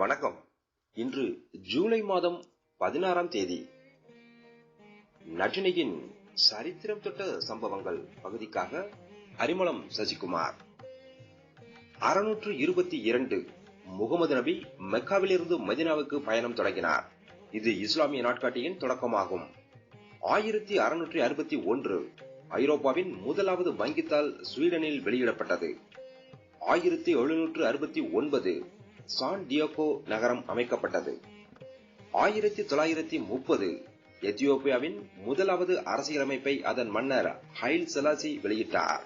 வணக்கம். இன்று ஜூலை மாதம் பதினாறாம் தேதி. நட்டினியின் சரித்திரம் தொட்ட சம்பவங்கள் பகுதிக்காக அரிமளம் சசிகுமார். அறுநூற்று இருபத்தி இரண்டு முகமது நபி மெக்காவிலிருந்து மதினாவுக்கு பயணம் தொடங்கினார். இது இஸ்லாமிய நாட்காட்டியின் தொடக்கமாகும். ஆயிரத்தி அறுநூற்றி அறுபத்தி ஒன்று ஐரோப்பாவின் முதலாவது வங்கித்தாள் ஸ்வீடனில் வெளியிடப்பட்டது. ஆயிரத்தி எழுநூற்று அறுபத்தி ஒன்பது சான் டியோகோ நகரம் அமைக்கப்பட்டது. ஆயிரத்தி தொள்ளாயிரத்தி முப்பது எத்தியோப்பியாவின் முதலாவது அரசியலமைப்பை அதன் மன்னர் ஹைல் செலாசி வெளியிட்டார்.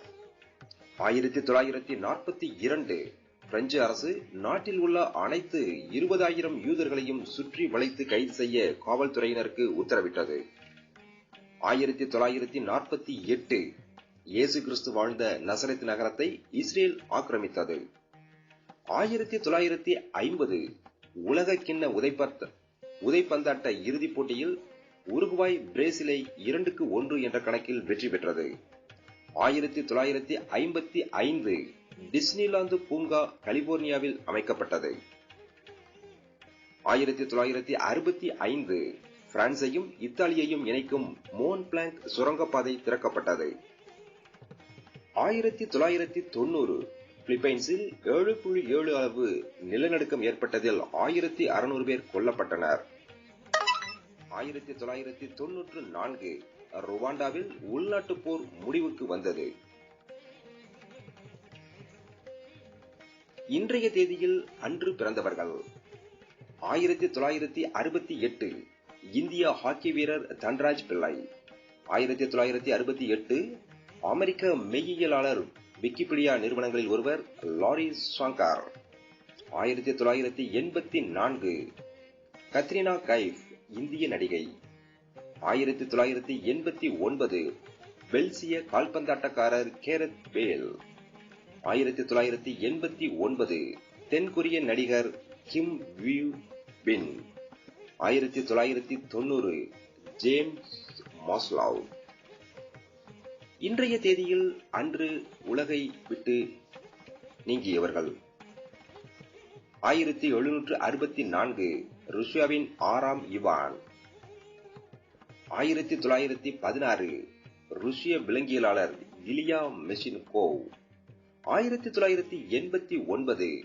ஆயிரத்தி தொள்ளாயிரத்தி நாற்பத்தி இரண்டு பிரெஞ்சு அரசு நாட்டில் உள்ள அனைத்து இருபதாயிரம் யூதர்களையும் சுற்றி வளைத்து கைது செய்ய காவல்துறையினருக்கு உத்தரவிட்டது. ஆயிரத்தி தொள்ளாயிரத்தி நாற்பத்தி எட்டு இயேசு கிறிஸ்து வாழ்ந்த நசரத் நகரத்தை இஸ்ரேல் ஆக்கிரமித்தது. ஆயிரத்தி தொள்ளாயிரத்தி ஐம்பது உலக கிண்ண உதைப்பந்த உதைப்பந்தாட்ட இறுதிப் போட்டியில் உருகுவாய் பிரேசிலை இரண்டுக்கு ஒன்று என்ற கணக்கில் வெற்றி பெற்றது. ஆயிரத்தி தொள்ளாயிரத்தி ஐம்பத்தி ஐந்து டிஸ்னிலாந்து பூங்கா கலிபோர்னியாவில் அமைக்கப்பட்டது. ஆயிரத்தி தொள்ளாயிரத்தி அறுபத்தி ஐந்து பிரான்சையும் இத்தாலியையும் இணைக்கும் மோன் பிளாங்க் சுரங்கப்பாதை திறக்கப்பட்டது. ஆயிரத்தி தொள்ளாயிரத்தி தொண்ணூறு பிலிப்பைன்ஸில் ஏழு புள்ளி ஏழு அளவு நிலநடுக்கம் ஏற்பட்டதில் ஆயிரத்தி அறுநூறு பேர் கொல்லப்பட்டனர். ஆயிரத்தி தொள்ளாயிரத்தி தொன்னூற்று நான்கு ருவாண்டாவில் உள்நாட்டு போர் முடிவுக்கு வந்தது. இன்றைய தேதியில் அன்று பிறந்தவர்கள். ஆயிரத்தி தொள்ளாயிரத்தி அறுபத்தி எட்டு இந்திய ஹாக்கி வீரர் தன்ராஜ் பிள்ளை. ஆயிரத்தி தொள்ளாயிரத்தி அறுபத்தி எட்டு அமெரிக்க மெய்யியலாளர் விக்கிபீடியா நிறுவனங்களில் ஒருவர் லாரி ஷாங்கர். ஆயிரத்தி தொள்ளாயிரத்தி எண்பத்தி நான்கு. கத்ரினா கைஃப் இந்திய நடிகை. ஆயிரத்தி தொள்ளாயிரத்தி எண்பத்தி ஒன்பது. பெல்சிய கால்பந்தாட்டக்காரர் கேரத் பேல். ஆயிரத்தி தொள்ளாயிரத்தி எண்பத்தி ஒன்பது. தென்கொரிய நடிகர் கிம் வியூ பின் ஆயிரத்தி தொள்ளாயிரத்தி தொண்ணூறு. James Maslow. இன்றைய தேதியில் அன்று உலகை விட்டு நீங்கியவர்கள். ஆயிரத்தி எழுநூற்று அறுபத்தி நான்கு ருஷ்யாவின் ஆறாம் இவான் ஆயிரத்தி தொள்ளாயிரத்தி பதினாறு ருஷ்ய விலங்கியலாளர் இலியா மெஷின்கோவ். ஆயிரத்தி தொள்ளாயிரத்தி எண்பத்தி ஒன்பது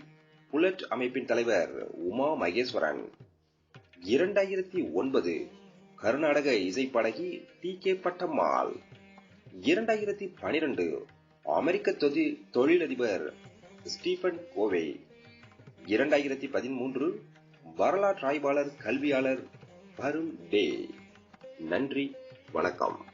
புலட் அமைப்பின் தலைவர் உமா மகேஸ்வரன். இரண்டாயிரத்தி ஒன்பது கர்நாடக இசைப்படகி டி கே பட்டம்மாள். இரண்டாயிரத்தி பனிரெண்டு அமெரிக்க தொழிலதிபர் ஸ்டீபன் கோவே இரண்டாயிரத்தி பதிமூன்று வரலாற்றாய்வாளர் கல்வியாளர் வருண் டே. நன்றி வணக்கம்.